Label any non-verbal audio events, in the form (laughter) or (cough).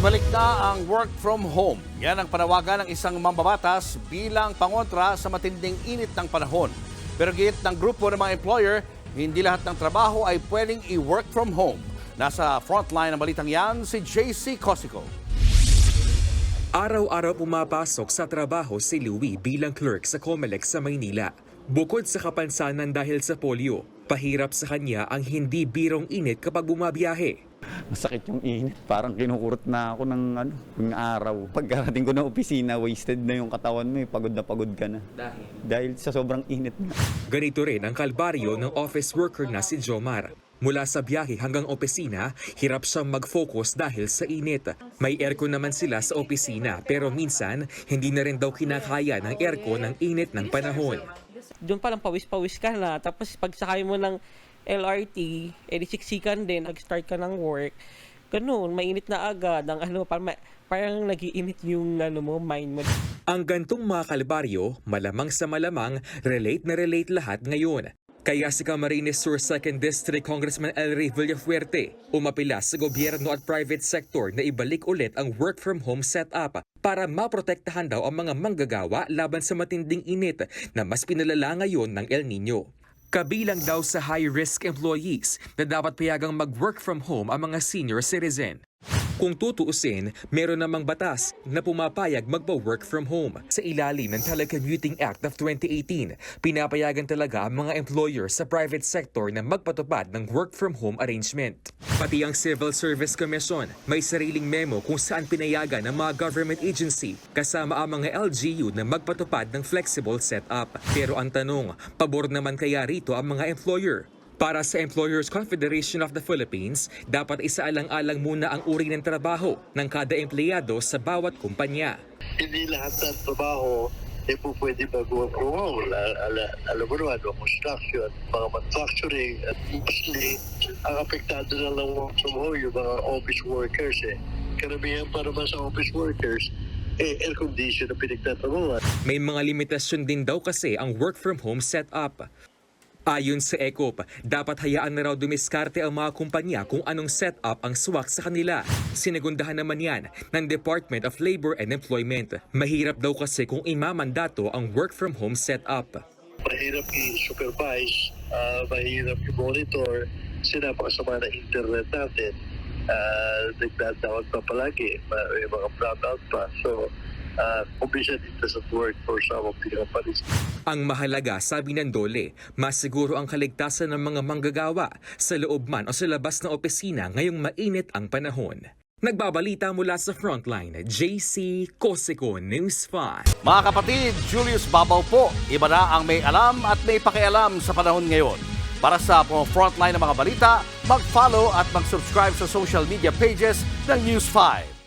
Ibalik na ang work from home. Yan ang panawagan ng isang mambabatas bilang pangontra sa matinding init ng panahon. Pero git ng grupo ng mga employer, hindi lahat ng trabaho ay pwedeng i-work from home. Nasa frontline ng balitang yan si JC Cosico. Araw-araw pumapasok sa trabaho si Louie bilang clerk sa Comelec sa Maynila. Bukod sa kapansanan dahil sa polio, pahirap sa kanya ang hindi birong init kapag bumabiyahe. (laughs) Masakit yung init. Parang kinukurot na ako ng ano, ng araw. Pagkarating ko ng opisina, wasted na yung katawan mo. eh. Pagod na pagod ka na. Dahil? Dahil sa sobrang init na. Ganito rin ang kalbaryo ng office worker na si Jomar. Mula sa biyahe hanggang opisina, hirap siyang mag-focus dahil sa init. May aircon naman sila sa opisina pero minsan hindi na rin daw kinakaya ng aircon ng init ng panahon. doon pa lang pawis-pawis ka na. Tapos pag sakay mo ng LRT, edi siksikan din, nag-start ka ng work. Ganun, mainit na agad. Ang ano, parang, parang nagiinit yung ano mo, mind mo. Ang gantong mga kalbaryo, malamang sa malamang, relate na relate lahat ngayon. Kaya si Camarines Sur 2nd District Congressman El Rey Villafuerte umapila sa gobyerno at private sector na ibalik ulit ang work from home setup para maprotektahan daw ang mga manggagawa laban sa matinding init na mas pinalala ngayon ng El Nino. Kabilang daw sa high-risk employees na dapat payagang mag-work from home ang mga senior citizen. Kung tutuusin, meron namang batas na pumapayag magpa-work from home. Sa ilalim ng Telecommuting Act of 2018, pinapayagan talaga ang mga employer sa private sector na magpatupad ng work from home arrangement. Pati ang Civil Service Commission may sariling memo kung saan pinayagan ng mga government agency kasama ang mga LGU na magpatupad ng flexible setup. Pero ang tanong, pabor naman kaya rito ang mga employer? Para sa Employers Confederation of the Philippines, dapat isaalang-alang muna ang uri ng trabaho ng kada empleyado sa bawat kumpanya. hindi lahat ng trabaho eh po pwede mag-work from home. Alam mo naman, mga construction, mga manufacturing, at mostly, ang apektado na lang work from home yung mga office workers eh. Karamihan pa naman sa office workers, eh, air condition na pinagtatrabawan. May mga limitasyon din daw kasi ang work from home setup. Ayon sa ECOP, dapat hayaan na raw dumiskarte ang mga kumpanya kung anong setup ang swak sa kanila. Sinagundahan naman yan ng Department of Labor and Employment. Mahirap daw kasi kung imamandato ang work from home setup. Mahirap i-supervise, ah, mahirap i-monitor, kasi napakasama ng internet natin. Uh, nagdadawag pa palagi, ma- may mga brownout pa. So, uh, umpisa dito sa work for some of the companies. Ang mahalaga, sabi ng Dole, masiguro ang kaligtasan ng mga manggagawa sa loob man o sa labas ng opisina ngayong mainit ang panahon. Nagbabalita mula sa Frontline, JC Cosico News 5. Mga kapatid, Julius Babaw po. Iba na ang may alam at may pakialam sa panahon ngayon. Para sa mga frontline ng mga balita, mag-follow at mag-subscribe sa social media pages ng News 5.